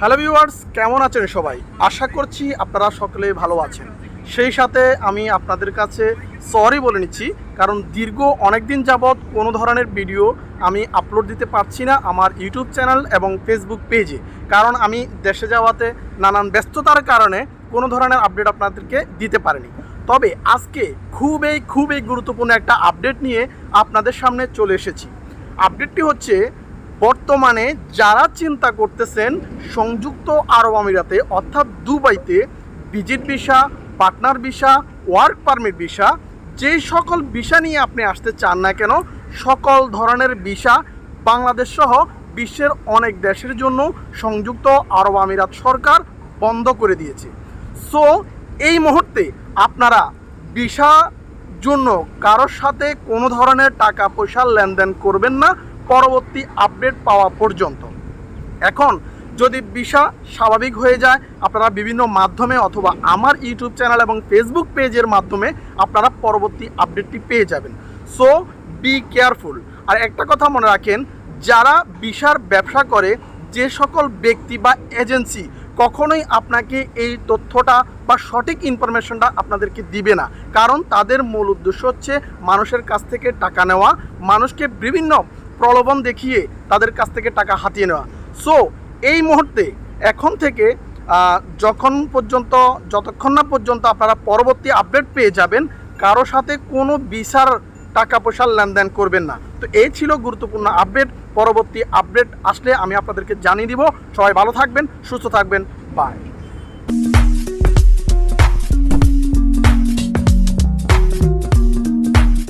Hello viewers কেমন আছেন সবাই? আশা করছি আপনারা সকলে ভালো আছেন। সেই সাথে আমি আপনাদের কাছে সরি বলে নিচ্ছি, কারণ দীর্ঘ অনেক দিন যাবৎ কোনো ধরনের ভিডিও আমি আপলোড দিতে পারছি না আমার ইউটিউব চ্যানেল এবং ফেসবুক পেজে কারণ আমি দেশে যাওয়াতে নানান ব্যস্ততার কারণে কোনো ধরনের আপডেট আপনাদেরকে দিতে পারিনি। তবে আজকে খুবই খুবই গুরুত্বপূর্ণ একটা আপডেট নিয়ে আপনাদের সামনে চলে এসেছি। আপডেটটি হচ্ছে বর্তমানে যারা চিন্তা করতেছেন, সংযুক্ত আরব আমিরাতে, অর্থাৎ দুবাইতে, visit visa, partner visa, work permit visa যেই সকল ভিসা নিয়ে আপনি আসতে চান না কেন, সকল ধরনের ভিসা বাংলাদেশ সহ বিশ্বের অনেক দেশের জন্য সংযুক্ত আরব আমিরাত সরকার বন্ধ করে দিয়েছে। সো এই মুহূর্তে আপনারা ভিসা জন্য কারোর সাথে কোনো ধরনের টাকা পয়সা লেনদেন করবেন না পরবর্তী আপডেট পাওয়া পর্যন্ত। এখন যদি ভিসা স্বাভাবিক হয়ে যায়, আপনারা বিভিন্ন মাধ্যমে অথবা আমার ইউটিউব চ্যানেল এবং ফেসবুক পেজের মাধ্যমে আপনারা পরবর্তী আপডেটটি পেয়ে যাবেন। সো বি কেয়ারফুল আর একটা কথা মনে রাখেন, যারা ভিসার ব্যবসা করে, যে সকল ব্যক্তি বা এজেন্সি কখনোই আপনাকে এই তথ্যটা বা সঠিক ইনফরমেশনটা আপনাদেরকে দিবে না। কারণ তাদের মূল উদ্দেশ্য হচ্ছে মানুষের কাছ থেকে টাকা নেওয়া, মানুষকে বিভিন্ন প্রলোভন দেখিয়ে তাদের কাছ থেকে টাকা হাতিয়ে নেওয়া। সো এই মুহূর্তে এখন থেকে যখন পর্যন্ত, যতক্ষণ না পর্যন্ত আপনারা পরবর্তী আপডেট পেয়ে যাবেন, কারও সাথে কোনো বিচার টাকা পয়সার লেনদেন করবেন না। তো এই ছিল গুরুত্বপূর্ণ আপডেট পরবর্তী আপডেট আসলে আমি আপনাদেরকে জানিয়ে দিব। সবাই ভালো থাকবেন, সুস্থ থাকবেন। বাই